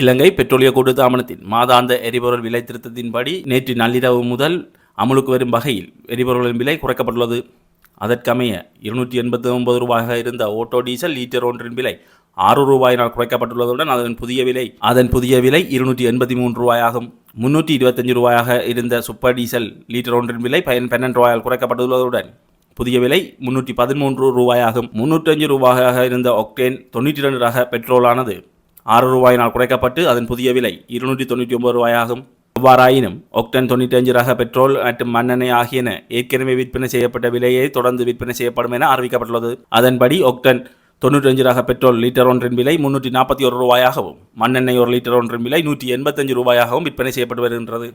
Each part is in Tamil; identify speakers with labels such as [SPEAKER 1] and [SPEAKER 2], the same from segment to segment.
[SPEAKER 1] இலங்கை பெட்ரோலிய கூட்டுத்தாபனத்தின் மாதாந்த எரிபொருள் விலை திருத்தத்தின்படி நேற்று நள்ளிரவு முதல் அமுலுக்கு வரும் வகையில் எரிபொருளின் விலை குறைக்கப்பட்டுள்ளது. அதற்கமைய இருநூற்றி எண்பத்தி ஒன்பது ரூபாயாக இருந்த ஓட்டோ டீசல் லீட்டர் ஒன்றின் விலை ஆறு ரூபாயினால் குறைக்கப்பட்டுள்ளதுடன் அதன் புதிய விலை அதன் புதிய விலை இருநூற்றி எண்பத்தி மூன்று ரூபாயாகும். முன்னூற்றி இருபத்தஞ்சு ரூபாயாக இருந்த சூப்பர் டீசல் லீட்டர் ஒன்றின் விலை பயன் பன்னெண்டு ரூபாயால் குறைக்கப்பட்டுள்ளதுடன் புதிய விலை முன்னூற்றி பதிமூன்று ரூபாயாகும். முன்னூற்றஞ்சு ரூபாயாக இருந்த ஒக்டேன் தொண்ணூற்றி ரெண்டு ரக பெட்ரோலானது ஆறு ரூபாயினால் குறைக்கப்பட்டு அதன் புதிய விலை இருநூற்றி தொண்ணூற்றி ஒன்பது ரூபாயாகும். அவ்வாறாயினும் ஒக்டன் தொண்ணூற்றஞ்சு ரக பெட்ரோல் மற்றும் மண்ணெண்ணெய் ஆகியன ஏற்கனவே விற்பனை செய்யப்பட்ட விலையை தொடர்ந்து விற்பனை செய்யப்படும் என அறிவிக்கப்பட்டுள்ளது. அதன்படி ஒக்டன் தொண்ணூற்றஞ்சு ரக பெட்ரோல் லிட்டர் ஒன்றின் விலை முன்னூற்றி நாற்பத்தி ஒரு ரூபாயாகவும் மண்ணெண்ணெய் ஒரு லிட்டர் ஒன்றின் விலை நூற்றி எண்பத்தஞ்சு ரூபாயாகவும் விற்பனை செய்யப்பட்டு வருகின்றது.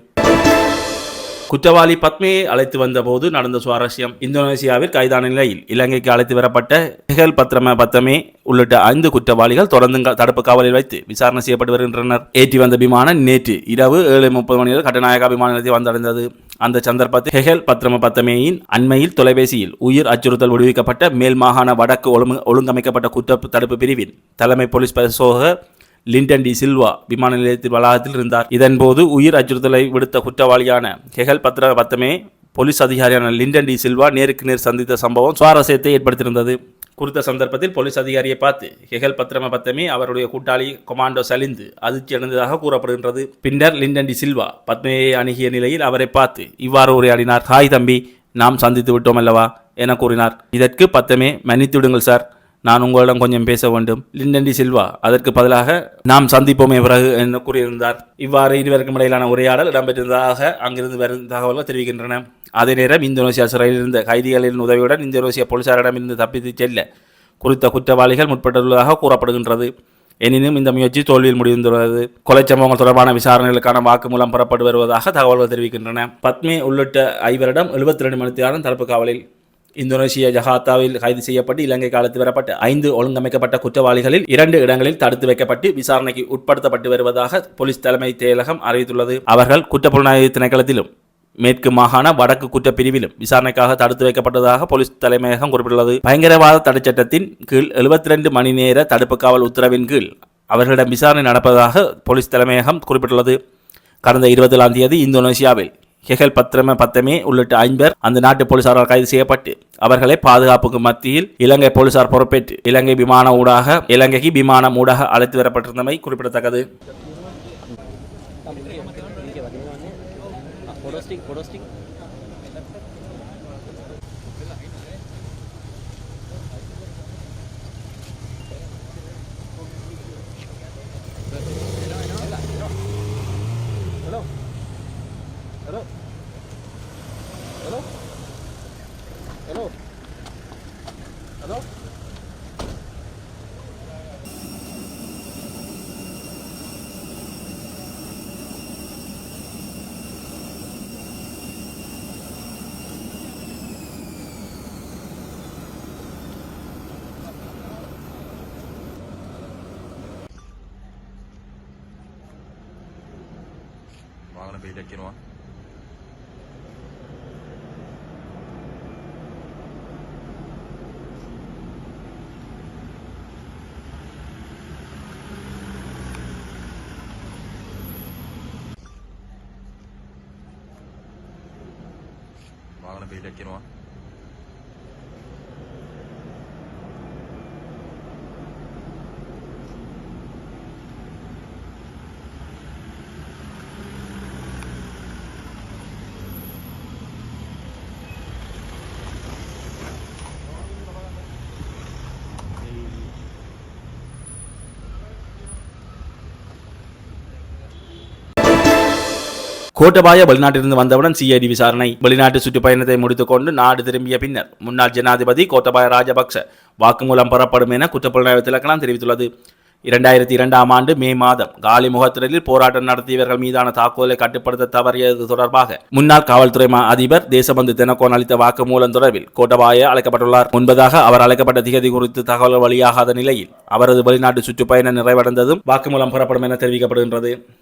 [SPEAKER 1] குற்றவாளி பத்மியை அழைத்து வந்தபோது நடந்த சுவாரஸ்யம் இந்தோனேசியாவில் கைதான நிலையில் இலங்கைக்கு அழைத்து வரப்பட்ட ஹெகல் பத்ரம பத்தமே உள்ளிட்ட ஐந்து குற்றவாளிகள் தொடர்ந்து தடுப்பு காவலில் வைத்து விசாரணை செய்யப்பட்டு வருகின்றனர். ஏற்றி வந்த விமானம் நேற்று இரவு ஏழு முப்பது மணியில் கட்டநாயகா விமான நிலையத்தை வந்தடைந்தது. அந்த சந்தர்ப்பத்தில் ஹெகல் பத்ரம பத்தமேயின் அண்மையில் தொலைபேசியில் உயிர் அச்சுறுத்தல் விடுவிக்கப்பட்ட மேல் மாகாண வடக்கு ஒழுங்கு ஒழுங்கமைக்கப்பட்ட குற்ற தடுப்பு பிரிவின் தலைமை போலீஸ் பரிசோக லிண்டன் டி சில்வா விமான நிலையத்தில் வளாகத்தில் இருந்தார். இதன்போது உயிர் அச்சுறுத்தலை விடுத்த குற்றவாளியான ஹெகல் பத்ர பத்தமே போலீஸ் அதிகாரியான லிண்டன் டி சில்வா நேருக்கு நேர் சந்தித்த சம்பவம் சுவாரஸ்யத்தை ஏற்படுத்தியிருந்தது. குறித்த சந்தர்ப்பத்தில் போலீஸ் அதிகாரியை பார்த்து ஹெகல் பத்ரம பத்தமே அவருடைய கூட்டாளி கொமாண்டோ சலிந்து அதிர்ச்சி அடைந்ததாக கூறப்படுகின்றது. பின்னர் லிண்டன் டி சில்வா பத்மையை அணுகிய நிலையில் அவரை பார்த்து இவ்வாறு உரையாடினார். ஹாய் தம்பி நாம் சந்தித்து விட்டோம் அல்லவா? என கூறினார். இதற்கு பத்தமே மன்னித்து விடுங்கள் சார். நான் உங்களிடம் கொஞ்சம் பேச வேண்டும். லிண்டன் டி சில்வா அதற்கு பதிலாக நாம் சந்திப்போமே பிறகு என்று கூறியிருந்தார். இவ்வாறு இருவருக்கும் இடையிலான உரையாடல் இடம்பெற்றிருந்ததாக அங்கிருந்து வரும் தகவல்கள் தெரிவிக்கின்றன. அதே நேரம் இந்தோனேசியா சிறையில் இருந்த கைதிகளின் உதவியுடன் இந்தோனேசிய போலீசாரிடமிருந்து தப்பித்துச் செல்ல குறித்த குற்றவாளிகள் முற்பட்டுள்ளதாக கூறப்படுகின்றது. எனினும் இந்த முயற்சி தோல்வியில் முடிந்துள்ளது. கொலை சம்பவங்கள் தொடர்பான விசாரணைகளுக்கான வாக்குமூலம் பெறப்பட்டு வருவதாக தகவல்கள் தெரிவிக்கின்றன. பத்மே உள்ளிட்ட ஐவரிடம் எழுபத்தி ரெண்டு மணி நேரம் தடுப்பு காவலில் இந்தோனேஷிய ஜகாத்தாவில் கைது செய்யப்பட்டு இலங்கை காலத்து வரப்பட்ட ஐந்து ஒழுங்கமைக்கப்பட்ட குற்றவாளிகளில் இரண்டு இடங்களில் தடுத்து வைக்கப்பட்டு விசாரணைக்கு உட்படுத்தப்பட்டு வருவதாக போலீஸ் தலைமை செயலகம் அறிவித்துள்ளது. அவர்கள் குற்றப்புலனாய்வு திணைக்களத்திலும் மேற்கு மாகாண வடக்கு குற்றப்பிரிவிலும் விசாரணைக்காக தடுத்து வைக்கப்பட்டதாக போலீஸ் தலைமையகம் குறிப்பிட்டுள்ளது. பயங்கரவாத தடைச்சட்டத்தின் கீழ் 72 மணி நேர தடுப்பு காவல் உத்தரவின் கீழ் அவர்களிடம் விசாரணை நடப்பதாக போலீஸ் தலைமையகம் குறிப்பிட்டுள்ளது. கடந்த இருபத்தேழாம் தேதி இந்தோனேசியாவில் ஹெகல் பத்ரம பத்தமே உள்ளிட்ட ஐம்பர் அந்த நாட்டு போலீசாரால் கைது செய்யப்பட்டு அவர்களை பாதுகாப்புக்கு மத்தியில் இலங்கை போலீசார் பொறுப்பேற்று இலங்கை விமான ஊடாக இலங்கைக்கு விமானம் ஊடாக அழைத்து வரப்பட்டிருந்தமை குறிப்பிடத்தக்கது.
[SPEAKER 2] Hello? Hello? Hello? Hello?
[SPEAKER 3] வாகன பெயிட் அடிக்கணுமா වාහන පීඩයක් එනවා.
[SPEAKER 1] கோட்டபாய வெளிநாட்டிலிருந்து வந்தவுடன் சிஐடி விசாரணை வெளிநாட்டு சுற்றுப்பயணத்தை முடித்துக்கொண்டு நாடு திரும்பிய பின்னர் முன்னாள் ஜனாதிபதி கோட்டபாய ராஜபக்ச வாக்குமூலம் பெறப்படும் என குற்றப்புலனாய்வு திலக்கலாம் தெரிவித்துள்ளது. இரண்டாயிரத்தி இரண்டாம் ஆண்டு மே மாதம் காலி முகத்திரலில் போராட்டம் நடத்தியவர்கள் மீதான தாக்குதலை கட்டுப்படுத்த தவறியது தொடர்பாக முன்னாள் காவல்துறை மா அதிபர் தேசபந்து தெனக்கோன் அளித்த வாக்குமூலம் தொடர்பில் கோட்டபாய அழைக்கப்பட்டுள்ளார். முன்பதாக அவர் அழைக்கப்பட்ட திகதி குறித்து தகவல் வழியாகாத நிலையில் அவரது வெளிநாட்டு சுற்றுப்பயணம் நிறைவடைந்ததும் வாக்குமூலம் பெறப்படும் என தெரிவிக்கப்படுகின்றது.